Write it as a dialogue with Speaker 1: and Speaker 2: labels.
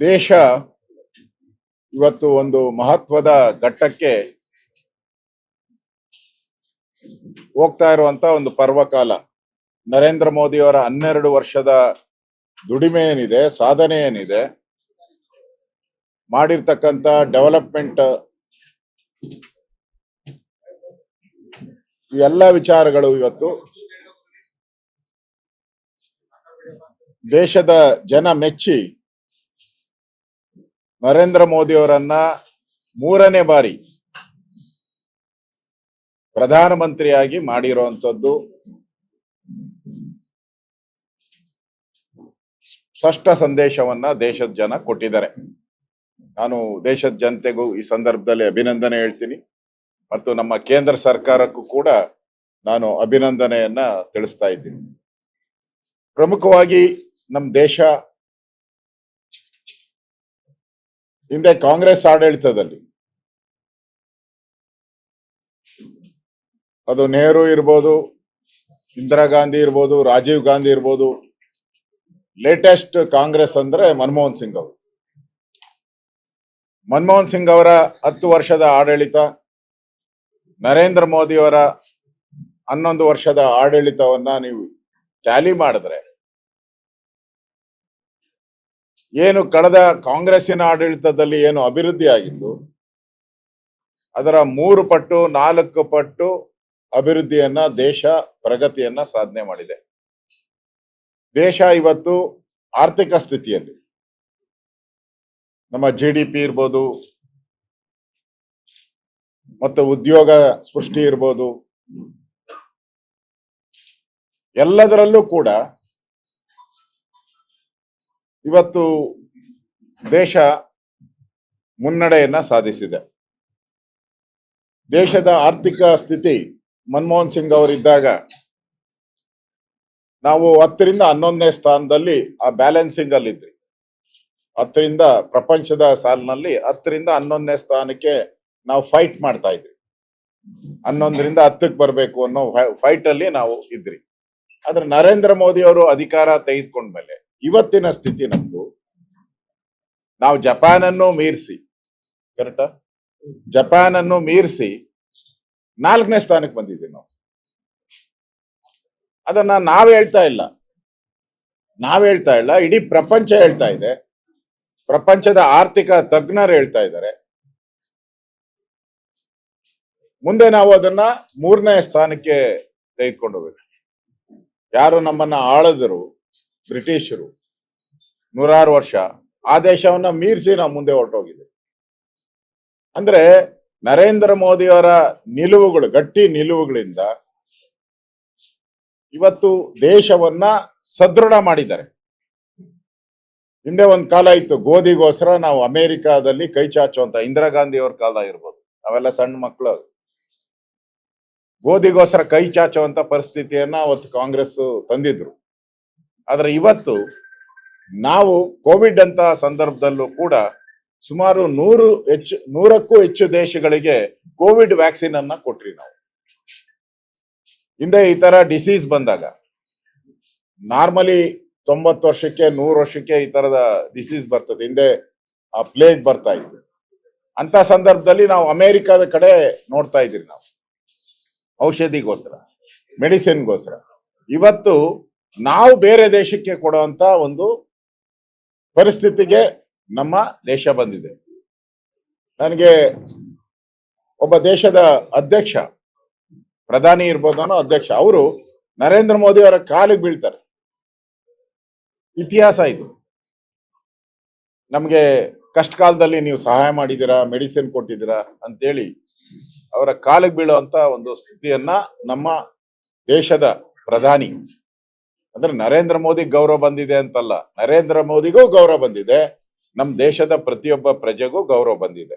Speaker 1: ದೇಶ ಇವತ್ತು ಒಂದು ಮಹತ್ವದ ಘಟ್ಟಕ್ಕೆ ಹೋಗ್ತಾ ಇರುವಂತ ಒಂದು ಪರ್ವಕಾಲ. ನರೇಂದ್ರ ಮೋದಿಯವರ ಹನ್ನೆರಡು ವರ್ಷದ ದುಡಿಮೆ ಏನಿದೆ, ಸಾಧನೆ ಏನಿದೆ ಮಾಡಿರ್ತಕ್ಕಂತ ಡೆವಲಪ್ಮೆಂಟ್, ಇವೆಲ್ಲ ವಿಚಾರಗಳು ಇವತ್ತು. ದೇಶದ ಜನ ಮೆಚ್ಚಿ ನರೇಂದ್ರ ಮೋದಿಯವರನ್ನ ಮೂರನೇ ಬಾರಿ ಪ್ರಧಾನಮಂತ್ರಿಯಾಗಿ ಮಾಡಿರುವಂತದ್ದು ಸ್ಪಷ್ಟ ಸಂದೇಶವನ್ನ ದೇಶದ ಜನ ಕೊಟ್ಟಿದ್ದಾರೆ. ನಾನು ದೇಶದ ಜನತೆಗೂ ಈ ಸಂದರ್ಭದಲ್ಲಿ ಅಭಿನಂದನೆ ಹೇಳ್ತೀನಿ ಮತ್ತು ನಮ್ಮ ಕೇಂದ್ರ ಸರ್ಕಾರಕ್ಕೂ ಕೂಡ ನಾನು ಅಭಿನಂದನೆಯನ್ನ ತಿಳಿಸ್ತಾ ಇದ್ದೀನಿ. ಪ್ರಮುಖವಾಗಿ ನಮ್ಮ ದೇಶ ಹಿಂದೆ ಕಾಂಗ್ರೆಸ್ ಆಡಳಿತದಲ್ಲಿ. ಅದು ನೆಹರು ಇರ್ಬೋದು, ಇಂದಿರಾ ಗಾಂಧಿ ಇರ್ಬೋದು, ರಾಜೀವ್ ಗಾಂಧಿ ಇರ್ಬೋದು. ಲೇಟೆಸ್ಟ್ ಕಾಂಗ್ರೆಸ್ ಅಂದ್ರೆ ಮನಮೋಹನ್ ಸಿಂಗ್ ಅವರು. ಮನಮೋಹನ್ ಸಿಂಗ್ ಅವರ ಹತ್ತು ವರ್ಷದ ಆಡಳಿತ, ನರೇಂದ್ರ ಮೋದಿಯವರ ಹನ್ನೊಂದು ವರ್ಷದ ಆಡಳಿತವನ್ನ ನೀವು ಟ್ಯಾಲಿ ಮಾಡಿದ್ರೆ ಏನು ಕಳೆದ ಕಾಂಗ್ರೆಸ್ಸಿನ ಆಡಳಿತದಲ್ಲಿ ಏನು ಅಭಿವೃದ್ಧಿ ಆಗಿತ್ತು? ಅದರ ಮೂರು ಪಟ್ಟು, ನಾಲ್ಕು ಪಟ್ಟು ಅಭಿವೃದ್ಧಿಯನ್ನ, ದೇಶ ಪ್ರಗತಿಯನ್ನ ಸಾಧನೆ ಮಾಡಿದೆ. ದೇಶ ಇವತ್ತು ಆರ್ಥಿಕ ಸ್ಥಿತಿಯಲ್ಲಿ ನಮ್ಮ ಜಿ ಡಿ ಪಿ ಇರ್ಬೋದು, ಮತ್ತು ಉದ್ಯೋಗ ಸೃಷ್ಟಿ ಇರ್ಬೋದು, ಎಲ್ಲದರಲ್ಲೂ ಕೂಡ ಇವತ್ತು ದೇಶ ಮುನ್ನಡೆಯನ್ನ ಸಾಧಿಸಿದೆ. ದೇಶದ ಆರ್ಥಿಕ ಸ್ಥಿತಿ ಮನಮೋಹನ್ ಸಿಂಗ್ ಅವರಿದ್ದಾಗ ನಾವು ಹತ್ತರಿಂದ ಹನ್ನೊಂದನೇ ಸ್ಥಾನದಲ್ಲಿ ಆ ಬ್ಯಾಲೆನ್ಸಿಂಗ್ ಅಲ್ಲಿ ಇದ್ರಿ ಹತ್ತರಿಂದ ಪ್ರಪಂಚದ ಸಾಲಿನಲ್ಲಿ ಹತ್ತರಿಂದ ಹನ್ನೊಂದನೇ ಸ್ಥಾನಕ್ಕೆ ನಾವು ಫೈಟ್ ಮಾಡ್ತಾ ಇದ್ವಿ. ಹನ್ನೊಂದರಿಂದ ಹತ್ತಕ್ಕೆ ಬರಬೇಕು ಅನ್ನೋ ಫೈಟ್ ಅಲ್ಲಿ ನಾವು ಇದ್ರಿ. ಆದ್ರೆ ನರೇಂದ್ರ ಮೋದಿ ಅವರು ಅಧಿಕಾರ ತೆಗೆದುಕೊಂಡ್ಮೇಲೆ ಇವತ್ತಿನ ಸ್ಥಿತಿ ನಮ್ದು. ನಾವು ಜಪಾನ್ ಅನ್ನು ಮೀರಿಸಿ ಕರೆಕ್ಟಾ ಜಪಾನ್ ಅನ್ನು ಮೀರಿಸಿ ನಾಲ್ಕನೇ ಸ್ಥಾನಕ್ಕೆ ಬಂದಿದ್ದೀವಿ ನಾವು. ಅದನ್ನ ನಾವ್ ಹೇಳ್ತಾ ಇಲ್ಲ. ನಾವ್ ಹೇಳ್ತಾ ಇಲ್ಲ, ಇಡೀ ಪ್ರಪಂಚ ಹೇಳ್ತಾ ಇದೆ. ಪ್ರಪಂಚದ ಆರ್ಥಿಕ ತಜ್ಞರು ಹೇಳ್ತಾ ಇದ್ದಾರೆ. ಮುಂದೆ ನಾವು ಅದನ್ನ ಮೂರನೇ ಸ್ಥಾನಕ್ಕೆ ತೆಗೆದುಕೊಂಡು ಹೋಗ್ಬೇಕು. ಯಾರು ನಮ್ಮನ್ನ ಆಳದರು ಬ್ರಿಟಿಷರು ನೂರಾರು ವರ್ಷ ಆ ದೇಶವನ್ನ ಮೀರಿಸಿ ನಾವು ಮುಂದೆ ಹೊರಟೋಗಿದೆ ಅಂದ್ರೆ ನರೇಂದ್ರ ಮೋದಿಯವರ ನಿಲುವುಗಳು, ಗಟ್ಟಿ ನಿಲುವುಗಳಿಂದ ಇವತ್ತು ದೇಶವನ್ನ ಸದೃಢ ಮಾಡಿದ್ದಾರೆ. ಹಿಂದೆ ಒಂದ್ ಕಾಲ ಇತ್ತು, ಗೋಧಿಗೋಸ್ಕರ ನಾವು ಅಮೆರಿಕಾದಲ್ಲಿ ಕೈ ಚಾಚುವಂತ, ಇಂದಿರಾ ಗಾಂಧಿ ಅವ್ರ ಕಾಲ ಇರ್ಬೋದು. ನಾವೆಲ್ಲ ಸಣ್ಣ ಮಕ್ಕಳು ಗೋಧಿಗೋಸ್ಕರ ಕೈ ಚಾಚುವಂತ ಪರಿಸ್ಥಿತಿಯನ್ನ ಅವತ್ತು ಕಾಂಗ್ರೆಸ್ ತಂದಿದ್ರು. ಆದ್ರೆ ಇವತ್ತು ನಾವು ಕೋವಿಡ್ ಅಂತ ಸಂದರ್ಭದಲ್ಲೂ ಕೂಡ ಸುಮಾರು ನೂರು ಹೆಚ್ಚು, ನೂರಕ್ಕೂ ಹೆಚ್ಚು ದೇಶಗಳಿಗೆ ಕೋವಿಡ್ ವ್ಯಾಕ್ಸಿನ್ ಅನ್ನ ಕೊಟ್ರಿ ನಾವು. ಹಿಂದೆ ಈ ತರ ಡಿಸೀಸ್ ಬಂದಾಗ ನಾರ್ಮಲಿ ತೊಂಬತ್ತು ವರ್ಷಕ್ಕೆ, ನೂರು ವರ್ಷಕ್ಕೆ ಈ ತರದ ಡಿಸೀಸ್ ಬರ್ತದೆ. ಹಿಂದೆ ಆ ಪ್ಲೇಗ್ ಬರ್ತಾ ಇತ್ತು. ಅಂತ ಸಂದರ್ಭದಲ್ಲಿ ನಾವು ಅಮೇರಿಕಾದ ಕಡೆ ನೋಡ್ತಾ ಇದ್ರಿ ನಾವು. ಔಷಧಿಗೋಸ್ಕರ ಮೆಡಿಸಿನ್ಗೋಸ್ಕರ ಇವತ್ತು ನಾವು ಬೇರೆ ದೇಶಕ್ಕೆ ಕೊಡುವಂತ ಒಂದು ಪರಿಸ್ಥಿತಿಗೆ ನಮ್ಮ ದೇಶ ಬಂದಿದೆ. ನನಗೆ ಒಬ್ಬ ದೇಶದ ಅಧ್ಯಕ್ಷ, ಪ್ರಧಾನಿ ಇರ್ಬೋದನೋ ಅಧ್ಯಕ್ಷ, ಅವರು ನರೇಂದ್ರ ಮೋದಿ ಅವರ ಕಾಲಿಗೆ ಬೀಳ್ತಾರೆ. ಇತಿಹಾಸ ಇದು. ನಮಗೆ ಕಷ್ಟ ಕಾಲದಲ್ಲಿ ನೀವು ಸಹಾಯ ಮಾಡಿದ್ದೀರಾ, ಮೆಡಿಸಿನ್ ಕೊಟ್ಟಿದ್ದೀರಾ ಅಂತೇಳಿ ಅವರ ಕಾಲಿಗೆ ಬೀಳುವಂತ ಒಂದು ಸ್ಥಿತಿಯನ್ನ ನಮ್ಮ ದೇಶದ ಪ್ರಧಾನಿ ಅಂದ್ರೆ ನರೇಂದ್ರ ಮೋದಿ ಗೌರವ ಬಂದಿದೆ ಅಂತಲ್ಲ, ನರೇಂದ್ರ ಮೋದಿಗೂ ಗೌರವ ಬಂದಿದೆ ನಮ್ಮ ದೇಶದ ಪ್ರತಿಯೊಬ್ಬ ಪ್ರಜೆಗೂ ಗೌರವ ಬಂದಿದೆ.